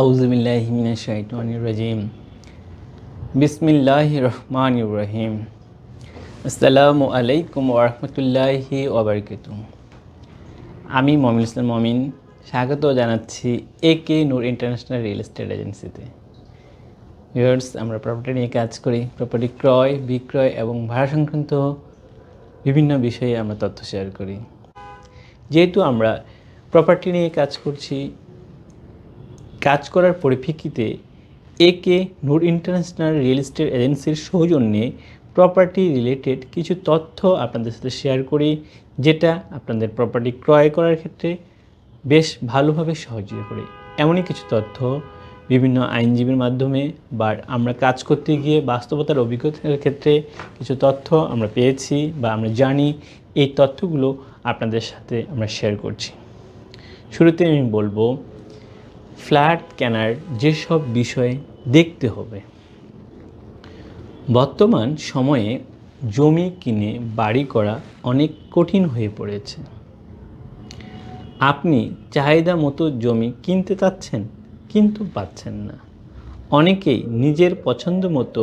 আউজবিল্লাহিমিনাশাইতানির বিসমিল্লাহ রহমান রহিম। আসসালামু আলাইকুম ওরহমতুল্লাহি ওবরকাত আমি মমিন ইসলাম মমিন, স্বাগত জানাচ্ছি A K Noor international real estate এজেন্সিতে। ভিউয়ার্স, আমরা প্রপার্টি নিয়ে কাজ করি। প্রপার্টি ক্রয়, বিক্রয় এবং ভাড়া সংক্রান্ত বিভিন্ন বিষয়ে আমরা তথ্য শেয়ার করি। যেহেতু আমরা প্রপার্টি নিয়ে কাজ করছি কাজ করার পরিপ্রেক্ষিতে একে নূর ইন্টারন্যাশনাল রিয়েল এস্টেট এজেন্সির সৌজন্যে প্রপার্টি রিলেটেড কিছু তথ্য আপনাদের সাথে শেয়ার করি, যেটা আপনাদের প্রপার্টি ক্রয় করার ক্ষেত্রে বেশ ভালোভাবে সহযোগিতা করে। এমনই কিছু তথ্য বিভিন্ন আইনজীবীর মাধ্যমে বা আমরা কাজ করতে গিয়ে বাস্তবতার অভিজ্ঞতার ক্ষেত্রে কিছু তথ্য আমরা পেয়েছি বা আমরা জানি, এই তথ্যগুলো আপনাদের সাথে আমরা শেয়ার করছি। শুরুতে আমি বলব ফ্ল্যাট কেনার যেসব বিষয়ে দেখতে হবে। বর্তমান সময়ে জমি কিনে বাড়ি করা অনেক কঠিন হয়ে পড়েছে। আপনি চাহিদা মতো জমি কিনতে চাচ্ছেন, কিন্তু পাচ্ছেন না। অনেকেই নিজের পছন্দ মতো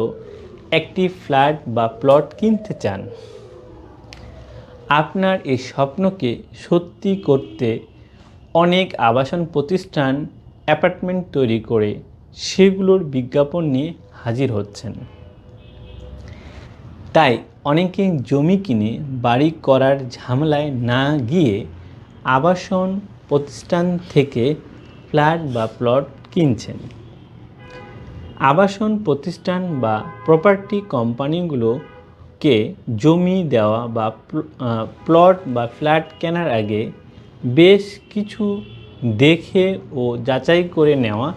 একটি ফ্ল্যাট বা প্লট কিনতে চান। আপনার এই স্বপ্নকে সত্যি করতে অনেক আবাসন প্রতিষ্ঠান অ্যাপার্টমেন্ট তৈরি করে সেগুলোর বিজ্ঞাপন নিয়ে হাজির হচ্ছেন। তাই অনেকে জমি কিনে বাড়ি করার ঝামেলায় না গিয়ে আবাসন প্রতিষ্ঠান থেকে ফ্ল্যাট বা প্লট কিনছেন। আবাসন প্রতিষ্ঠান বা প্রপার্টি কোম্পানিগুলোকে জমি দেওয়া বা প্লট বা ফ্ল্যাট কেনার আগে বেশ কিছু দেখে ও যাচাই করে নেওয়া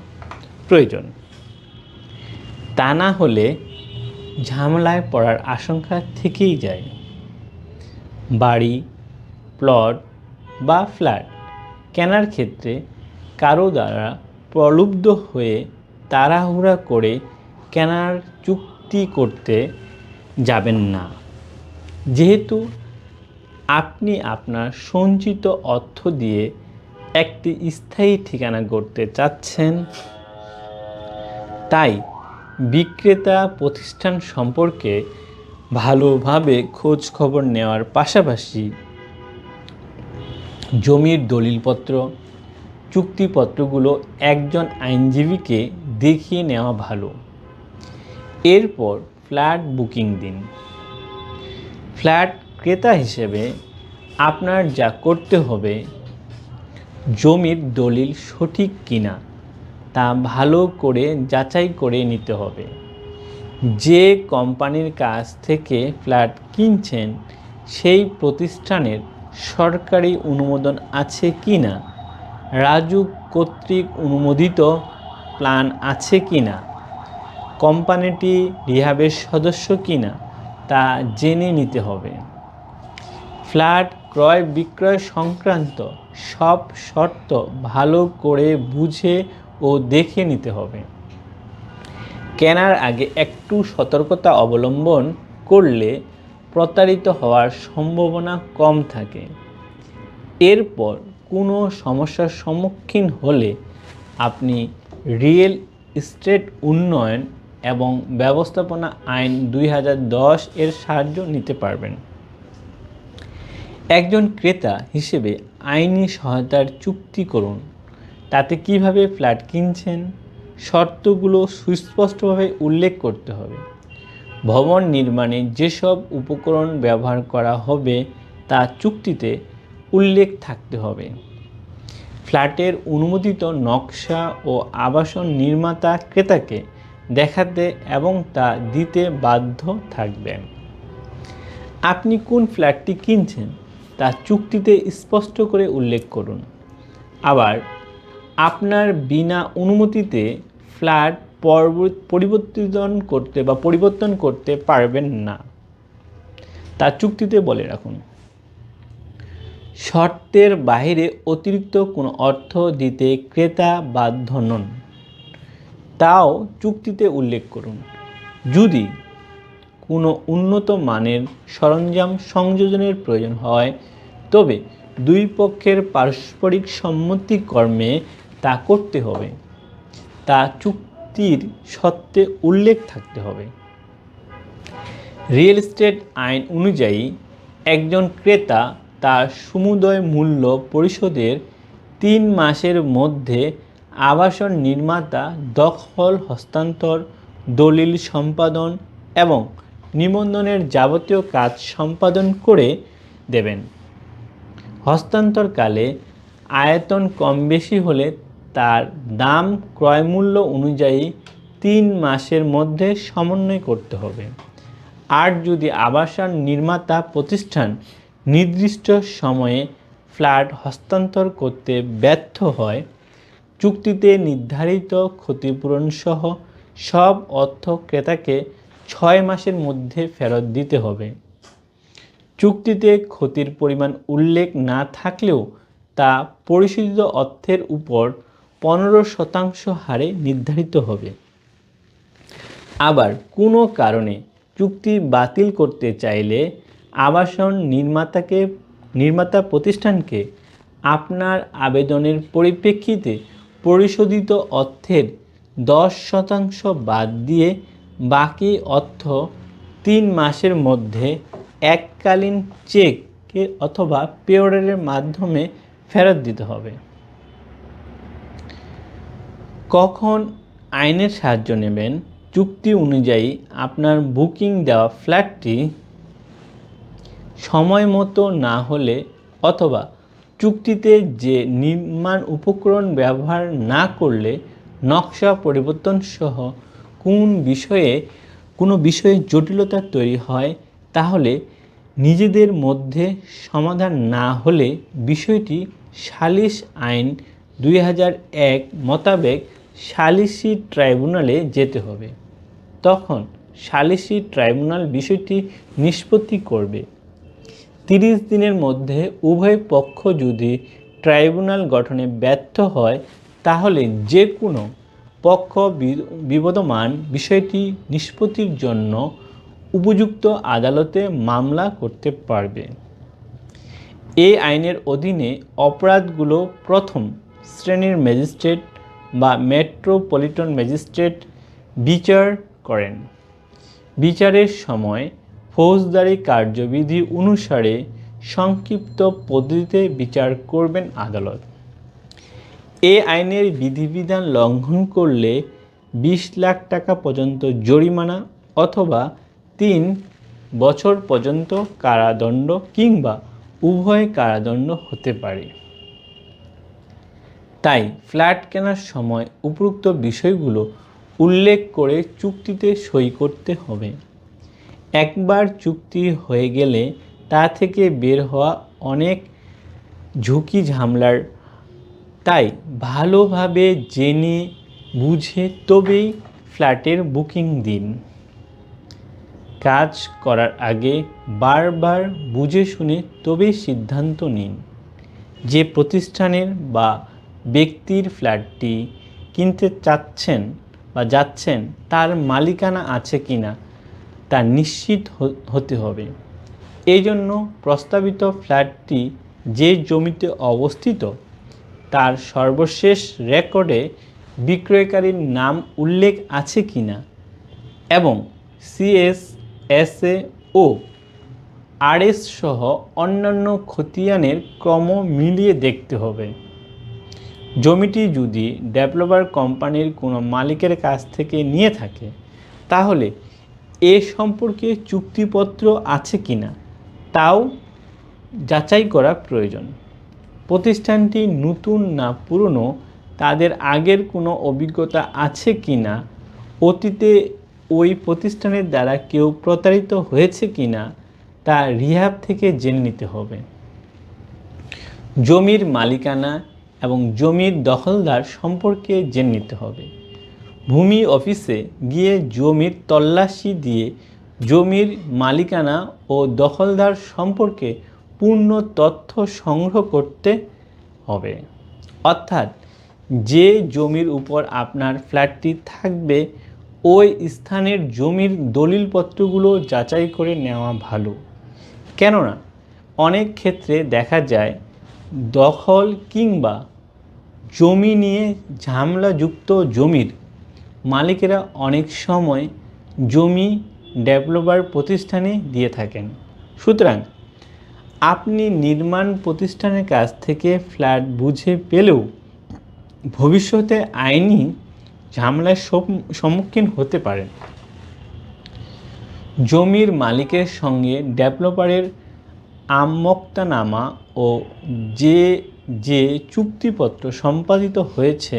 প্রয়োজন। তা না হলে ঝামেলায় পড়ার আশঙ্কা থেকেই যায়। বাড়ি, প্লট বা ফ্ল্যাট কেনার ক্ষেত্রে কারও দ্বারা প্রলুব্ধ হয়ে তাড়াহুড়া করে কেনার চুক্তি করতে যাবেন না। যেহেতু আপনি আপনার সঞ্চিত অর্থ দিয়ে একটি স্থায়ী ঠিকানা গড়তে চাচ্ছেন। তাই বিক্রেতা প্রতিষ্ঠান সম্পর্কে ভালোভাবে খোঁজ খবর নেওয়ার পাশাপাশি জমির দলিলপত্র, চুক্তিপত্রগুলো একজন আইনজীবীকে দেখিয়ে নেওয়া ভালো। এরপর ফ্ল্যাট বুকিং দিন। ফ্ল্যাট ক্রেতা হিসেবে আপনার যা করতে হবে জমির দলিল সঠিক কিনা, তা ভালো করে যাচাই করে নিতে হবে। যে কোম্পানির কাছ থেকে ফ্ল্যাট কিনছেন, সেই প্রতিষ্ঠানের সরকারি অনুমোদন আছে কি না রাজু কর্তৃক অনুমোদিত প্ল্যান আছে কি না কোম্পানিটি রিহাবের সদস্য কি না তা জেনে নিতে হবে। ফ্ল্যাট ক্রয় বিক্রয় সংক্রান্ত সব শর্ত ভালো করে বুঝে ও দেখে নিতে হবে। কেনার আগে একটু সতর্কতা অবলম্বন করলে প্রতারিত হওয়ার সম্ভাবনা কম থাকে। এরপর কোনো সমস্যার সম্মুখীন হলে আপনি রিয়েল এস্টেট উন্নয়ন এবং ব্যবস্থাপনা আইন দুই হাজার দশ এর সাহায্য নিতে পারবেন। একজন ক্রেতা হিসেবে আইনি সহায়তার চুক্তি করুন। তাতে কীভাবে ফ্ল্যাট কিনছেন, শর্তগুলো সুস্পষ্টভাবে উল্লেখ করতে হবে। ভবন নির্মাণে যেসব উপকরণ ব্যবহার করা হবে, তা চুক্তিতে উল্লেখ থাকতে হবে। ফ্ল্যাটের অনুমোদিত নকশা ও আবাসন নির্মাতা ক্রেতাকে দেখাতে এবং তা দিতে বাধ্য থাকবেন। আপনি কোন ফ্ল্যাটটি কিনছেন? তা চুক্তিতে স্পষ্ট করে উল্লেখ করুন। আবার, আপনার বিনা অনুমতিতে ফ্ল্যাট পরিবর্তন করতে বা পরিবর্তন করতে পারবেন না। তা চুক্তিতে বলে রাখুন। শর্তের বাইরে অতিরিক্ত কোনো অর্থ দিতে ক্রেতা বাধ্য নন। তাও চুক্তিতে উল্লেখ করুন। যদি কোনো উন্নত মানের সরঞ্জাম সংযোজনের প্রয়োজন হয়। তবে দুই পক্ষের পারস্পরিক সম্মতিক্রমে তা করতে হবে। তা চুক্তির সত্ত্বে উল্লেখ থাকতে হবে। রিয়েল এস্টেট আইন অনুযায়ী একজন ক্রেতা তার সমুদয় মূল্য পরিশোধের তিন মাসের মধ্যে আবাসন নির্মাতা দখল, হস্তান্তর, দলিল সম্পাদন এবং নিবন্ধনের যাবতীয় কাজ সম্পাদন করে দেবেন। হস্তান্তরকালে আয়তন কম বেশি হলে তার দাম ক্রয়মূল্য অনুযায়ী তিন মাসের মধ্যে সমন্বয় করতে হবে। আর যদি আবাসন নির্মাতা প্রতিষ্ঠান নির্দিষ্ট সময়ে ফ্ল্যাট হস্তান্তর করতে ব্যর্থ হয়, চুক্তিতে নির্ধারিত ক্ষতিপূরণ সহ সব অর্থ ক্রেতাকে ছয় মাসের মধ্যে ফেরত দিতে হবে। চুক্তিতে ক্ষতির পরিমাণ উল্লেখ না থাকলেও তা পরিশোধিত অর্থের উপর পনেরো শতাংশ হারে নির্ধারিত হবে। আবার কোনো কারণে চুক্তি বাতিল করতে চাইলে আবাসন নির্মাতাকে, নির্মাতা প্রতিষ্ঠানকে আপনার আবেদনের পরিপ্রেক্ষিতে পরিশোধিত অর্থের দশ শতাংশ বাদ দিয়ে বাকি অর্থ তিন মাসের মধ্যে এককালীন চেক অথবা পেওয়ারের মাধ্যমে ফেরত দিতে হবে। কখন আইনের সাহায্য নেবেন? চুক্তি অনুযায়ী আপনার বুকিং দেওয়া ফ্ল্যাটটি সময় মতো না হলে অথবা চুক্তিতে যে নির্মাণ উপকরণ ব্যবহার না করলে নকশা পরিবর্তন সহ কোন বিষয়ে কোনো বিষয়ে জটিলতা তৈরি হয়, তাহলে নিজেদের মধ্যে সমাধান না হলে বিষয়টি সালিশ আইন দুই মোতাবেক সালিসি ট্রাইব্যুনালে যেতে হবে। তখন সালিসি ট্রাইব্যুনাল বিষয়টি নিষ্পত্তি করবে। তিরিশ দিনের মধ্যে উভয় পক্ষ যদি ট্রাইব্যুনাল গঠনে ব্যর্থ হয়, তাহলে যে কোনো পক্ষ বিবদমান বিষয়টি নিষ্পত্তির জন্য উপযুক্ত আদালতে মামলা করতে পারবে। এই আইনের অধীনে অপরাধগুলো প্রথম শ্রেণির ম্যাজিস্ট্রেট বা মেট্রোপলিটন ম্যাজিস্ট্রেট বিচার করেন। বিচারের সময় ফৌজদারি কার্যবিধি অনুসারে সংক্ষিপ্ত পদ্ধতিতে বিচার করবেন আদালত। এ আইনের বিধিবিধান লঙ্ঘন করলে বিশ লাখ টাকা পর্যন্ত জরিমানা অথবা তিন বছর পর্যন্ত কারাদণ্ড কিংবা উভয় কারাদণ্ড হতে পারে। তাই ফ্ল্যাট কেনার সময় উপরোক্ত বিষয়গুলো উল্লেখ করে চুক্তিতে সই করতে হবে। একবার চুক্তি হয়ে গেলে তা থেকে বের হওয়া অনেক ঝুঁকি ঝামলার তাই ভালোভাবে জেনে বুঝে তবেই ফ্ল্যাটের বুকিং দিন। কাজ করার আগে বারবার বুঝে শুনে তবেই সিদ্ধান্ত নিন যে প্রতিষ্ঠানের বা ব্যক্তির ফ্ল্যাটটি কিনতে চাচ্ছেন বা যাচ্ছেন তার মালিকানা আছে কি না তা নিশ্চিত হতে হবে। এই জন্য প্রস্তাবিত ফ্ল্যাটটি যে জমিতে অবস্থিত তার সর্বশেষ রেকর্ডে বিক্রয়কারীর নাম উল্লেখ আছে কি না? এবং সিএস এসএ ও আরএস সহ অন্যান্য খতিয়ানের ক্রম মিলিয়ে দেখতে হবে। জমিটি যদি ডেভেলপার কোম্পানির কোনো মালিকের কাছ থেকে নিয়ে থাকে, তাহলে এ সম্পর্কে চুক্তিপত্র আছে কি না? তাও যাচাই করা প্রয়োজন। প্রতিষ্ঠানটি নতুন না পুরনো, তাদের আগের কোনো অভিজ্ঞতা আছে কি না, অতীতে ওই প্রতিষ্ঠানের দ্বারা কেউ প্রতারিত হয়েছে কি না, তা রিহাব থেকে জেনে নিতে হবে। জমির মালিকানা এবং জমির দখলদার সম্পর্কে জেনে নিতে হবে। ভূমি অফিসে গিয়ে জমির তল্লাশি দিয়ে জমির মালিকানা ও দখলদার সম্পর্কে পূর্ণ তথ্য সংগ্রহ করতে হবে। অর্থাৎ যে জমির উপর আপনার ফ্ল্যাটটি থাকবে, ওই স্থানের জমির দলিলপত্রগুলো যাচাই করে নেওয়া ভালো। কেননা, অনেক ক্ষেত্রে দেখা যায়, দখল কিংবা জমি নিয়ে ঝামেলাযুক্ত জমির মালিকেরা অনেক সময় জমি ডেভেলপার প্রতিষ্ঠানে দিয়ে থাকেন। সুতরাং আপনি নির্মাণ প্রতিষ্ঠানের কাছ থেকে ফ্ল্যাট বুঝে পেলেও ভবিষ্যতে আইনি ঝামেলার সম্মুখীন হতে পারেন। জমির মালিকের সঙ্গে ডেভেলপারের আমক্তানামা ও যে যে চুক্তিপত্র সম্পাদিত হয়েছে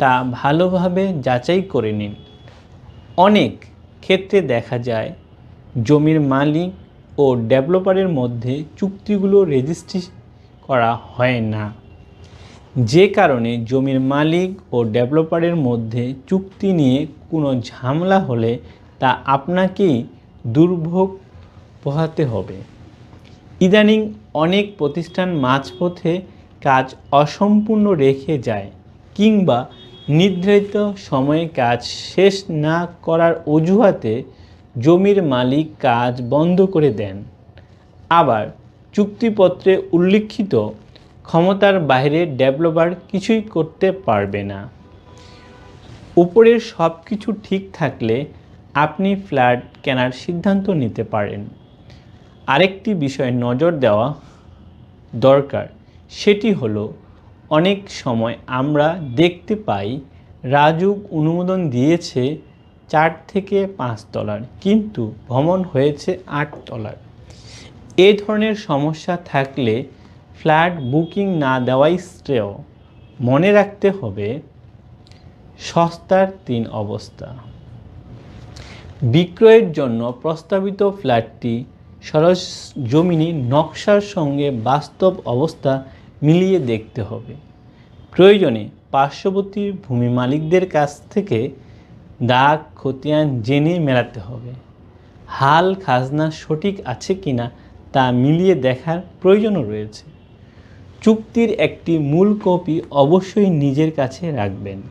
তা ভালোভাবে যাচাই করে নিন। অনেক ক্ষেত্রে দেখা যায়, জমির মালিক ও ডেভেলপারের মধ্যে চুক্তিগুলো রেজিস্ট্রি করা হয় না। যে কারণে জমির মালিক ও ডেভেলপারের মধ্যে চুক্তি নিয়ে কোনো ঝামেলা হলে তা আপনাকেই দুর্ভোগ পোহাতে হবে। ইদানিং অনেক প্রতিষ্ঠান মাঝপথে কাজ অসম্পূর্ণ রেখে যায় কিংবা নির্ধারিত সময়ে কাজ শেষ না করার অজুহাতে জমির মালিক কাজ বন্ধ করে দেন। আবার চুক্তিপত্রে উল্লিখিত ক্ষমতার বাইরে ডেভেলপার কিছুই করতে পারবে না। উপরের সব কিছু ঠিক থাকলে আপনি ফ্ল্যাট কেনার সিদ্ধান্ত নিতে পারেন। আরেকটি বিষয়ে নজর দেওয়া দরকার, সেটি হলো অনেক সময় আমরা দেখতে পাই রাজুক অনুমোদন দিয়েছে চার থেকে পাঁচ তলার কিন্তু ভ্রমণ হয়েছে আট তলার এ ধরনের সমস্যা থাকলে ফ্ল্যাট বুকিং না দেওয়াই শ্রেয়। মনে রাখতে হবে, সস্তার তিন অবস্থা। বিক্রয়ের জন্য প্রস্তাবিত ফ্ল্যাটটি সরস সরজমিনি নকশার সঙ্গে বাস্তব অবস্থা মিলিয়ে দেখতে হবে। প্রয়োজনে পার্শ্ববর্তী ভূমি মালিকদের কাছ থেকে দাগ, খতিয়ান জেনে মেলাতে হবে। হাল, খাজনা সঠিক আছে কিনা তা মিলিয়ে দেখার প্রয়োজনও রয়েছে। চুক্তির একটি মূল কপি অবশ্যই নিজের কাছে রাখবেন।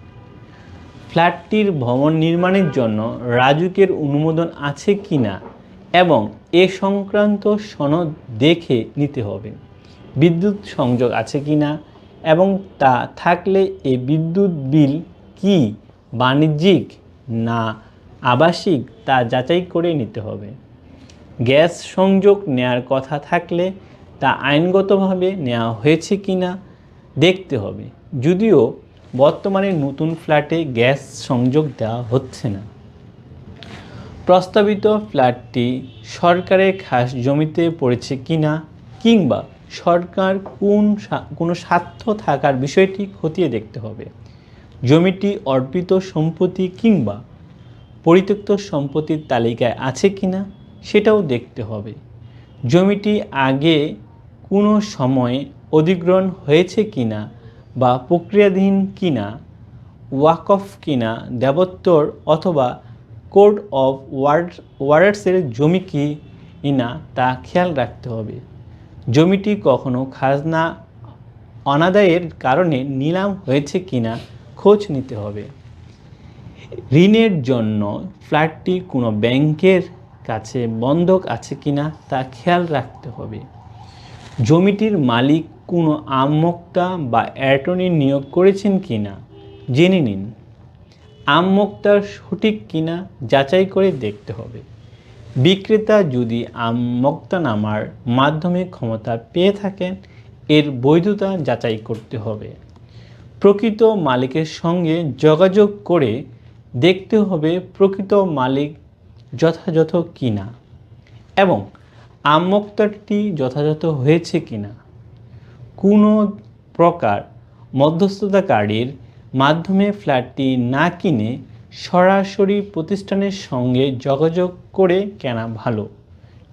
ফ্ল্যাটটির ভবন নির্মাণের জন্য রাজুকের অনুমোদন আছে কি না এবং এ সংক্রান্ত সনদ দেখে নিতে হবে। বিদ্যুৎ সংযোগ আছে কি না এবং তা থাকলে এই বিদ্যুৎ বিল কি বাণিজ্যিক না আবাসিক তা যাচাই করে নিতে হবে। গ্যাস সংযোগ নেয়ার কথা থাকলে তা আইনগতভাবে নেওয়া হয়েছে কি না দেখতে হবে। যদিও বর্তমানে নতুন ফ্ল্যাটে গ্যাস সংযোগ দেওয়া হচ্ছে না। প্রস্তাবিত ফ্ল্যাটটি সরকারের খাস জমিতে পড়েছে কিনা কিংবা সরকার কোন কোনো স্বার্থ থাকার বিষয়টি খতিয়ে দেখতে হবে। জমিটি অর্পিত সম্পত্তি কিংবা পরিত্যক্ত সম্পত্তির তালিকায় আছে কিনা সেটাও দেখতে হবে। জমিটি আগে কোনো সময়ে অধিগ্রহণ হয়েছে কিনা বা প্রক্রিয়াধীন কিনা, ওয়াকফ কিনা, দেবত্তর অথবা কোড অফ ওয়ার্ড ওয়ার্ডসের জমি কি না তা খেয়াল রাখতে হবে। জমিটি কখনো খাজনা অনাদায়ের কারণে নিলাম হয়েছে কিনা খোঁজ নিতে হবে। ঋণের জন্য ফ্ল্যাটটি কোনো ব্যাংকের কাছে বন্ধক আছে কিনা তা খেয়াল রাখতে হবে। জমিটির মালিক কোনো আমমোক্তা বা অ্যাটর্নি নিয়োগ করেছেন কি না জেনে নিন। আমমোক্তার সঠিক কিনা যাচাই করে দেখতে হবে। বিক্রেতা যদি আমমোক্তানামার মাধ্যমে ক্ষমতা পেয়ে থাকেন, এর বৈধতা যাচাই করতে হবে। প্রকৃত মালিকের সঙ্গে যোগাযোগ করে দেখতে হবে প্রকৃত মালিক যথাযথ কিনা এবং আমোক্তাটি যথাযথ হয়েছে কিনা। কোনো প্রকার মধ্যস্থতাকারীর মাধ্যমে ফ্ল্যাটটি না কিনে সরাসরি প্রতিষ্ঠানের সঙ্গে যোগাযোগ করে কেনা ভালো।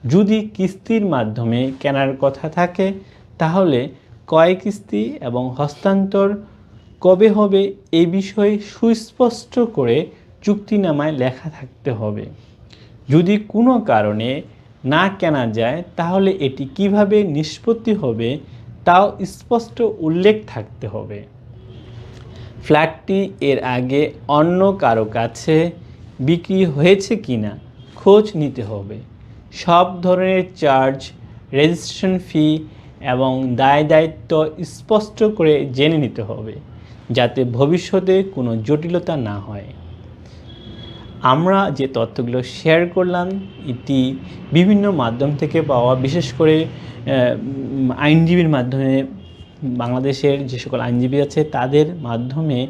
যদি কিস্তির মাধ্যমে কেনার কথা থাকে, তাহলে কয় কিস্তি এবং হস্তান্তর কবে হবে এই বিষয়ে সুস্পষ্ট করে চুক্তিনামায় লেখা থাকতে হবে। যদি কোনো কারণে না কেনা যায়, তাহলে এটি কীভাবে নিষ্পত্তি হবে তাও স্পষ্ট উল্লেখ থাকতে হবে। ফ্ল্যাটটি এর আগে অন্য কারও কাছে বিক্রি হয়েছে কিনা খোঁজ নিতে হবে। সব ধরনের চার্জ, রেজিস্ট্রেশন ফি এবং দায় দায়িত্ব স্পষ্ট করে জেনে নিতে হবে। যাতে ভবিষ্যতে কোনো জটিলতা না হয়। আমরা যে তথ্যগুলো শেয়ার করলাম, এটি বিভিন্ন মাধ্যম থেকে পাওয়া, বিশেষ করে আইনজীবীর মাধ্যমে, বাংলাদেশের যে সকল আইনজীবী আছে, তাদের মাধ্যমে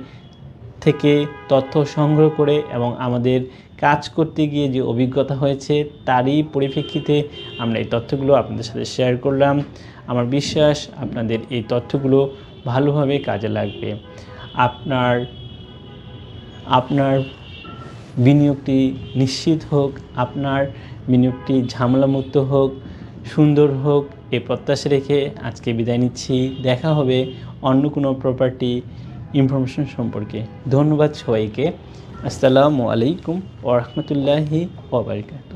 থেকে তথ্য সংগ্রহ করে এবং আমাদের কাজ করতে গিয়ে যে অভিজ্ঞতা হয়েছে, তারই পরিপ্রেক্ষিতে আমরা এই তথ্যগুলো আপনাদের সাথে শেয়ার করলাম। আমার বিশ্বাস আপনাদের এই তথ্যগুলো ভালোভাবে কাজে লাগবে। আপনার আপনার বিনিয়োগটি নিশ্চিত হোক, আপনার বিনিয়োগটি ঝামেলামুক্ত হোক, সুন্দর হোক, এ প্রত্যাশা রেখে আজকে বিদায় নিচ্ছি। দেখা হবে অন্য কোনো প্রপার্টি ইনফরমেশন সম্পর্কে। ধন্যবাদ সবাইকে। আসসালামু আলাইকুম ওরহমতুল্লাহি ওবরকাত